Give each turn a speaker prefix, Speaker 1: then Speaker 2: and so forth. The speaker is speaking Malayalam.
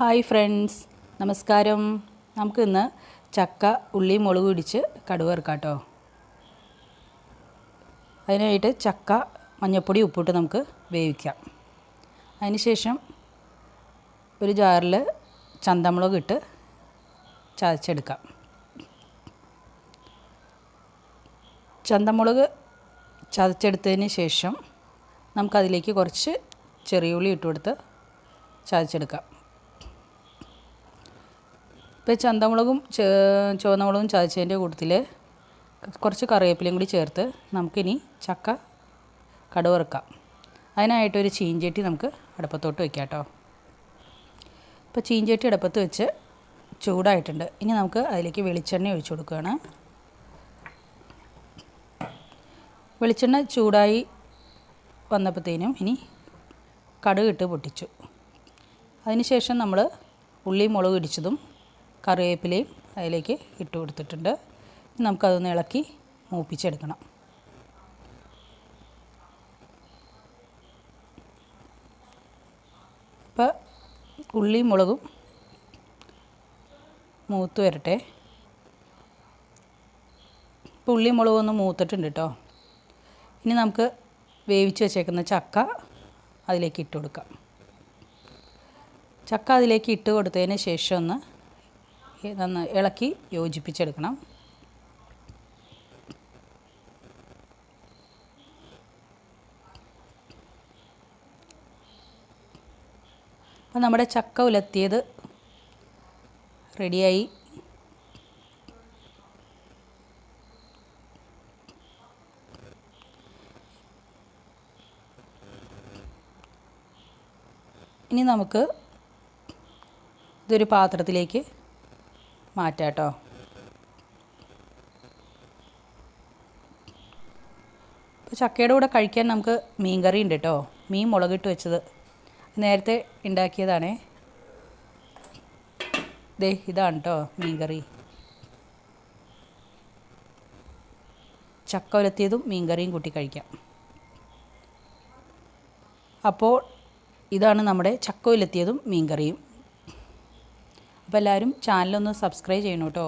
Speaker 1: Hi friends. നമസ്കാരം. നമുക്കിന്ന് ചക്ക ഉള്ളി മുളക് ഇടിച്ച് കടുക് ഇറക്കാം കേട്ടോ അതിനായിട്ട് ചക്ക മഞ്ഞൾപ്പൊടി ഉപ്പിട്ട് നമുക്ക് വേവിക്കാം. അതിനുശേഷം ഒരു ജാറിൽ ചന്തമുളക് ഇട്ട് ചതച്ചെടുക്കാം. ചന്തമുളക് ചതച്ചെടുത്തതിന് ശേഷം നമുക്കതിലേക്ക് കുറച്ച് ചെറിയ ഉള്ളി ഇട്ട് കൊടുത്ത് ചതച്ചെടുക്കാം. ഇപ്പോൾ ചന്തമുളകും ചുവന്ന മുളകും ചതച്ചതിന്റെ കൂട്ടത്തിൽ കുറച്ച് കറിവേപ്പിലയും കൂടി ചേർത്ത് നമുക്കിനി ചക്ക കടുവറുക്കാം. അതിനായിട്ടൊരു ചീഞ്ചട്ടി നമുക്ക് അടുപ്പത്തോട്ട് വയ്ക്കാം കേട്ടോ. ഇപ്പോൾ ചീഞ്ചട്ടി അടുപ്പത്ത് വെച്ച് ചൂടായിട്ടുണ്ട്. ഇനി നമുക്ക് അതിലേക്ക് വെളിച്ചെണ്ണ ഒഴിച്ചു കൊടുക്കുകയാണ്. വെളിച്ചെണ്ണ ചൂടായി വന്നപ്പോഴത്തേനും ഇനി കടുക് ഇട്ട് പൊട്ടിച്ചു. അതിനുശേഷം നമ്മൾ ഉള്ളി മുളക് ഇടിച്ചതും കറിവേപ്പിലയും അതിലേക്ക് ഇട്ട് കൊടുത്തിട്ടുണ്ട്. നമുക്കതൊന്ന് ഇളക്കി മൂപ്പിച്ചെടുക്കണം. ഇപ്പോൾ ഉള്ളിയും മുളകും മൂത്ത് വരട്ടെ. ഇപ്പോൾ ഉള്ളിയും മുളകും ഒന്ന് മൂത്തിട്ടുണ്ട് കേട്ടോ ഇനി നമുക്ക് വേവിച്ച് വെച്ചേക്കുന്ന ചക്ക അതിലേക്ക് ഇട്ട് കൊടുക്കാം. ചക്ക അതിലേക്ക് ഇട്ട് കൊടുത്തതിന് ശേഷം ഒന്ന് നന്ന് ഇളക്കി യോജിപ്പിച്ചെടുക്കണം. അപ്പം നമ്മുടെ ചക്ക ഉലത്തിയത് റെഡിയായി. ഇനി നമുക്ക് ഇതൊരു പാത്രത്തിലേക്ക് മാറ്റാം കേട്ടോ. ഇപ്പോൾ ചക്കയുടെ കൂടെ കഴിക്കാൻ നമുക്ക് മീൻ കറി ഉണ്ട് കേട്ടോ. മീൻ മുളകിട്ട് വെച്ചത്. നേരത്തെ ഉണ്ടാക്കിയതാണേ. ദേ ഇതാണ് കേട്ടോ മീൻ കറി ചക്ക ഉലത്തിയതും മീൻ കറിയും കൂട്ടി കഴിക്കാം. അപ്പോൾ ഇതാണ് നമ്മുടെ ചക്ക ഉലത്തിയതും മീൻ കറിയും അപ്പോൾ എല്ലാവരും ചാനലൊന്ന് സബ്സ്ക്രൈബ് ചെയ്യണം കേട്ടോ